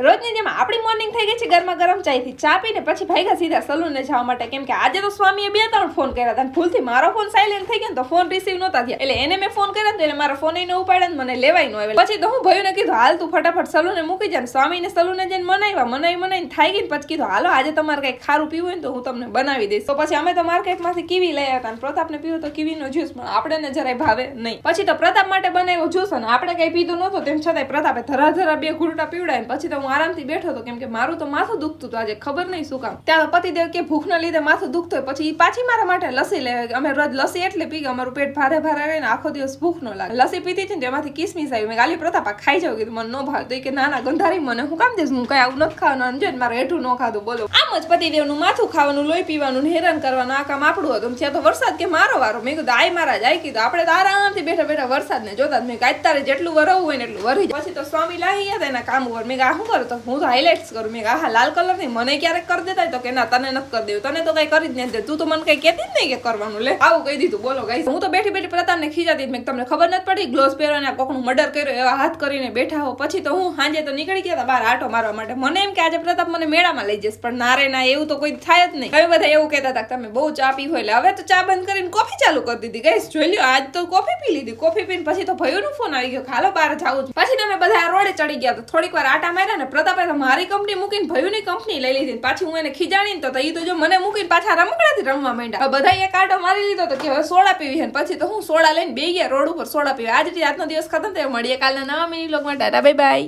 રોજની જેમ થઈ ગઈ છે ગરમા ગરમ ચાયથી. ચા પીને પછી ભાગ્યા સીધા સલૂનને જવા માટે. કેમ કે આજે તો સ્વામીએ બે ત્રણ ફોન કર્યા હતા ભૂલથી મારો ફોન સાયલેન્ટ થઈ ગયો તો ફોન રિસીવ નહોતા થયા. એટલે એને મેં ફોન કર્યા એટલે તો મારો ફોન ન ઉપાડ્યા મને લેવાય ન પછી તો હું ભયુને કીધું, હાલ તું ફટાફટ સલૂને મૂકી જા. ને સ્વામીને સલૂને જઈને મનાવ્યા. મનાવી મનાવીને થાય ગઈ પછી કીધું, હાલો, આજે તમારે કંઈક ખારું પીવું હોય ને તો હું તમને બનાવી દઈશ. તો પછી અમે તો માર્કેટમાંથી કીવી લઈ આવ્યા હતા પ્રતાપને પીવું તો કીવીનો જ્યુસ, પણ આપણે ને જરાય ભાવે નહીં. પછી તો પ્રતાપ માટે બનાવ્યો જ્યુસ અને આપણે કઈ પીધું નહોતું, તેમ છતાંય પ્રતાપે ધરા ધરા બે ઘૂંટા પીવડાય પછી તો હું આરામથી બેઠો હતો, કેમ કે મારું તો માથું દુખતું હતું આજે, ખબર નહીં શું કામ. ત્યાં પતિદેવ કે ભૂખના લીધે માથું દુખતું હોય, પછી પાછી મારા માટે લસી લે, અમે રોજ લસી એટલે પી અમારું પેટ ભારે ભારે રહે ને આખો દિવસ ભૂખ ન લાગે. લસી પીતી હતી ને તેમાંથી કિસમિસ આવી. મેં ગાલી પ્રતાપ ખાઈ જાવ કીધું, મને ન ભાવ. તો કે, ના ના, ગંધારી મને, હું કામ દઈશ? હું કઈ આવું નથી ખાવાનું. જો મારે હેઠું ન ખાધું. બોલો. આમ જ પતિદેવનું માથું ખાવાનું, લોહી પીવાનું હેરાન કરવાનું, આ કામ આપણું હતું. ત્યાં તો વરસાદ કે મારો વારો. મેં કીધું, આય મારા જાય કીધું, આપણે તો આરામથી બેઠા બેઠા વરસાદ ને જોતા મેં કાંઈ તારે જેટલું વરવું હોય ને એટલું વરી પછી તો સ્વામી લાગી ગયા એના કામ ઉપર. મેં આ શું કરું? તો હું તો હાઇલાઇટ્સ કરું. મેં કીધું હા લાલ કલર નહીં મને ક્યારેક કરી દેતા તો કે ના, તને નથી કરી દેવું. તને તો કઈ કરી જ નથી તું તો મને કઈ કહેતી જ નહીં કે કરવાનું. લે, આવું કહી દીધું. બોલો ગાઈસ હું તો બેઠી બેઠી પ્રતાપને ખીજાતી. મેં. તમને ખબર નથી પડી? ગ્લોવ્સ પહેરવાના કોકનું મર્ડર કર્યો, એવા હાથ કરીને બેઠા હો. પછી તો હું સાંજે તો નીકળી ગયા હતા બહાર આટો મારવા માટે. મને એમ કે આજે પ્રતાપ મને મેળામાં લઈ જઈશ, પણ ના રે, ના, એવું તો કોઈ થાય જ નહીં. તમે બધા એવું કહેતા હતા તમે બહુ ચા પી હોય, એટલે હવે તો ચા બંધ કરીને કોફી ચાલુ કરી દીધી. ગઈસ જોઈ લ્યો, આજ તો કોફી પી લીધી. કોફી પીને પછી તો ભયોનો ફોન આવી ગયો ખાલો બહાર જાવું પછી તમે બધા રોડે ચડી ગયા તો થોડીક વાર આટા માર્યા ને પ્રતાપે તો મારી કંપની મૂકીને ભયુની કંપની લઈ લીધી પાછી હું એને ખીજાણી તો એ તો જો મને મૂકીને પાછા રમકડાથી રમવા માંડ્યા. બધા એક આટો મારી લીધો તો કે હવે સોડા પીવી હેન પછી તો હું સોડા લઈને બે ગયા રોડ ઉપર સોડા પીવા. આજ આજનો દિવસ ખતમ થયો. મળીએ કાલના નવા મિની લોગમાં ટાટા બાય બાય